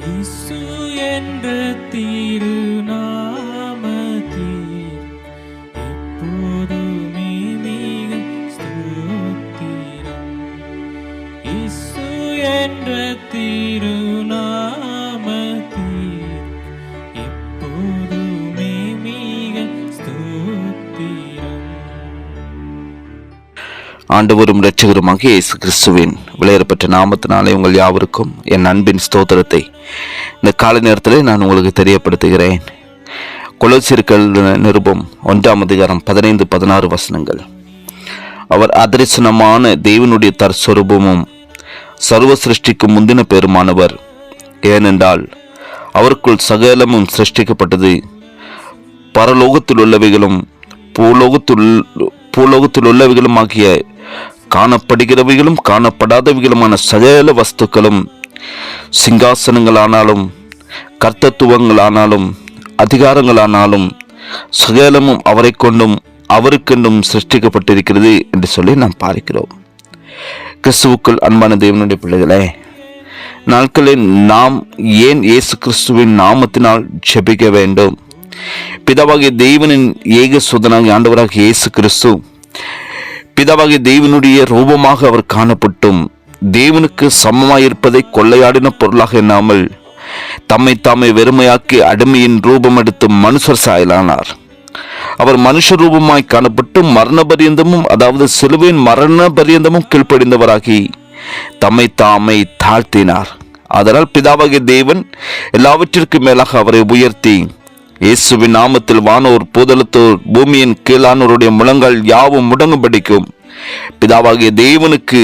இசு என்று திருநாமத்தில் ஆண்டவரும் இரட்சகருமாக இயேசு கிறிஸ்துவின் விளையாடப்பட்ட நாமத்தினாலே உங்கள் யாவருக்கும் என் அன்பின் ஸ்தோத்திரத்தை. இந்த காலை நேரத்தில் நான் உங்களுக்கு தெரியப்படுத்துகிறேன். கொலோசியர்கள் நிருபம் ஒன்றாம் அதிகாரம் பதினைந்து பதினாறு வசனங்கள். அவர் அதரிசனமான தெய்வனுடைய தற்ஸ்வரூபமும் சர்வ சிருஷ்டிக்கு முந்தின பெருமானவர். ஏனென்றால் அவருக்குள் சகலமும் சிருஷ்டிக்கப்பட்டது. பரலோகத்தில் உள்ளவைகளும் பூலோகத்தில் பூலோகத்தில் உள்ளவைகளும் ஆகிய காணப்படுகிறவைகளும் காணப்படாதவைகளுமான சகல வஸ்துக்களும் சிங்காசனங்களானாலும் கர்த்தத்துவங்களானாலும் அதிகாரங்களானாலும் சகலமும் அவரை கொண்டும் அவருக்கென்றும் சிருஷ்டிக்கப்பட்டிருக்கிறது என்று சொல்லி நாம் பார்க்கிறோம். கிறிஸ்துவுக்குள் அன்பான தேவனுடைய பிள்ளைகளே நாட்களில் நாம் ஏன் இயேசு கிறிஸ்துவின் நாமத்தினால் ஜெபிக்க வேண்டும்? பிதாவாகிய தெய்வனின் ஏக சுதனாகிய ஆண்டவராக இயேசு கிறிஸ்து பிதாவாகிய தேவனுடைய ரூபமாக அவர் காணப்பட்டும். தேவனுக்கு சமமாயிருப்பதை கொள்ளையாடின பொருளாக எண்ணாமல் தம்மை தாமே வெறுமையாக்கி அடிமையின் ரூபம் எடுத்து மனுஷர் சாயலானார். அவர் மனுஷ ரூபமாய் காணப்பட்டு மரண பரியந்தமும் அதாவது சிலுவையின் மரண பரியந்தமும் கீழ்ப்படிந்தவராகி தம்மை தாமை தாழ்த்தினார். அதனால் பிதாவாகிய தேவன் எல்லாவற்றிற்கும் மேலாக அவரை உயர்த்தி இயேசுவின் நாமத்தில் வானோர் பூதலத்தோர் பூமியின் கீழானோருடைய முழங்கால் யாவும் முடங்கும்படிக்கும் பிதாவாகிய தேவனுக்கு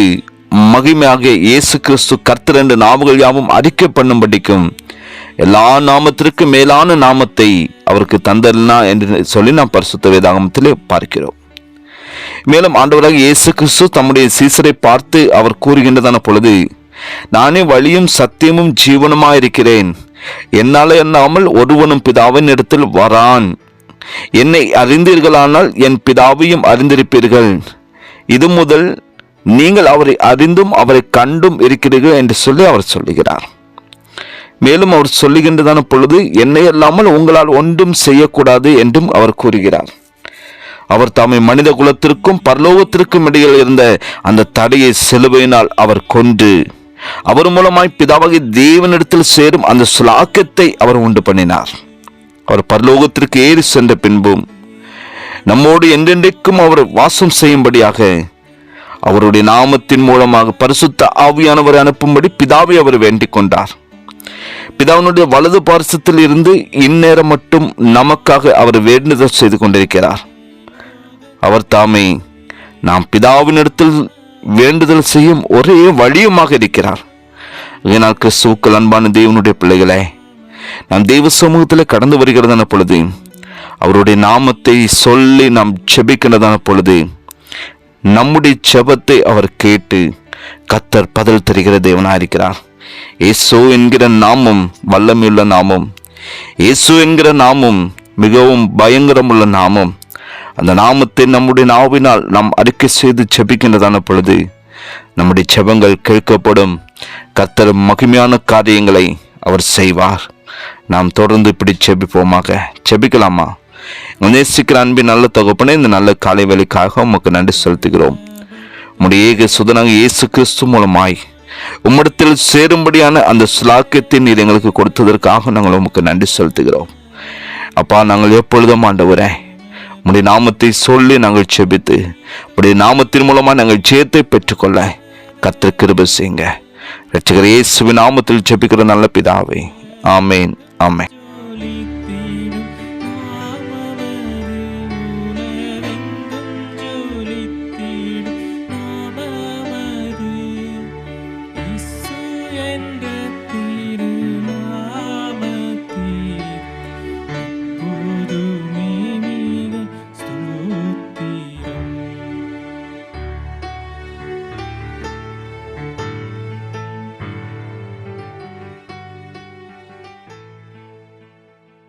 மகிமையாகிய இயேசு கிறிஸ்து கர்த்தர் என்ற நாவுகள் யாவும் அறிக்கை பண்ணும்படிக்கும் எல்லா நாமத்திற்கும் மேலான நாமத்தை அவருக்கு தந்தனா என்று சொல்லி நாம் பரிசுத்த வேதாகமத்திலே பார்க்கிறோம். மேலும் ஆண்டவராக இயேசு கிறிஸ்து தம்முடைய சீசரை பார்த்து அவர் கூறுகின்றதான பொழுது நானே வழியும் சத்தியமும் ஜீவனமாயிருக்கிறேன். என்னால எண்ணாமல் ஒருவனும் பிதாவின் இடத்தில் வரான். என்னை அறிந்தீர்களானால் என் பிதாவையும் அறிந்திருப்பீர்கள். இது முதல் நீங்கள் அவரை அறிந்தும் அவரை கண்டும் இருக்கிறீர்கள் என்று சொல்லி அவர் சொல்லுகிறார். மேலும் அவர் சொல்லுகின்றதான பொழுது என்னை அல்லாமல் உங்களால் ஒன்றும் செய்யக்கூடாது என்றும் அவர் கூறுகிறார். அவர் தாமை மனித குலத்திற்கும் பரலோகத்திற்கும் இடையில் இருந்த அந்த தடையை சிலுவையினால் அவர் கொன்று அவர் மூலமாய் பிதாவாகி தேவனிடத்தில் சேரும் அந்த சுலாக்கியத்தை அவர் உண்டு பண்ணினார். அவர் பரலோகத்திற்கு ஏறி சென்ற பின்பும் நம்மோடு என்றென்றைக்கும் அவர் வாசம் செய்யும்படியாக அவருடைய நாமத்தின் மூலமாக பரிசுத்த ஆவியானவரை அனுப்பும்படி பிதாவை அவர் வேண்டிக் கொண்டார். பிதாவினுடைய வலது பார்சத்தில் இருந்து இந்நேரம் மட்டும் நமக்காக அவர் வேண்டுதல் செய்து கொண்டிருக்கிறார். அவர் தாமே நாம் பிதாவினிடத்தில் வேண்டுதல் செய்யும் ஒரே வழியுமாக இருக்கிறார். இதனால் கிறிஸ்துவுக்கள் அன்பான தேவனுடைய பிள்ளைகளே நாம் தெய்வ சமூகத்தில் கடந்து வருகிறதான பொழுது அவருடைய நாமத்தை சொல்லி நாம் செபிக்கின்றதான பொழுது நம்முடைய செபத்தை அவர் கேட்டு கத்தர் பதில் தருகிற தேவனாயிருக்கிறார் இயேசு என்கிற நாமம் வல்லமையுள்ள நாமம். இயேசு என்கிற நாமம் மிகவும் பயங்கரமுள்ள நாமம். அந்த நாமத்தை நம்முடைய நாவினால் நாம் அறிக்கை செய்து செபிக்கின்றதான பொழுது நம்முடைய செபங்கள் கேட்கப்படும். கர்த்தர் மகிமையான காரியங்களை அவர் செய்வார். நாம் தொடர்ந்து இப்படி செபிப்போமாக செபிக்கலாமா நேசிக்கிற அன்பின் நல்ல தகப்பனே இந்த நல்ல காலை வேலைக்காக உமக்கு நன்றி செலுத்துகிறோம். உம்முடைய ஏக சுதனாக இயேசு கிறிஸ்து மூலமாய் உம்மிடத்தில் சேரும்படியான அந்த சுலாக்கியத்தை நீர் எங்களுக்கு கொடுத்ததற்காக நாங்கள் உமக்கு நன்றி செலுத்துகிறோம். அப்பா நாங்கள் எப்பொழுதும் ஆண்டவரேன் உடைய நாமத்தை சொல்லி நாங்கள் செபித்து உடைய நாமத்தின் மூலமாக நாங்கள் ஜெயத்தை பெற்றுக்கொள்ள கத்த கிருப செய்யுங்க. ரட்சகர் இயேசுவின் நாமத்தில் செபிக்கிற நல்ல பிதாவை. ஆமேன் ஆமேன்.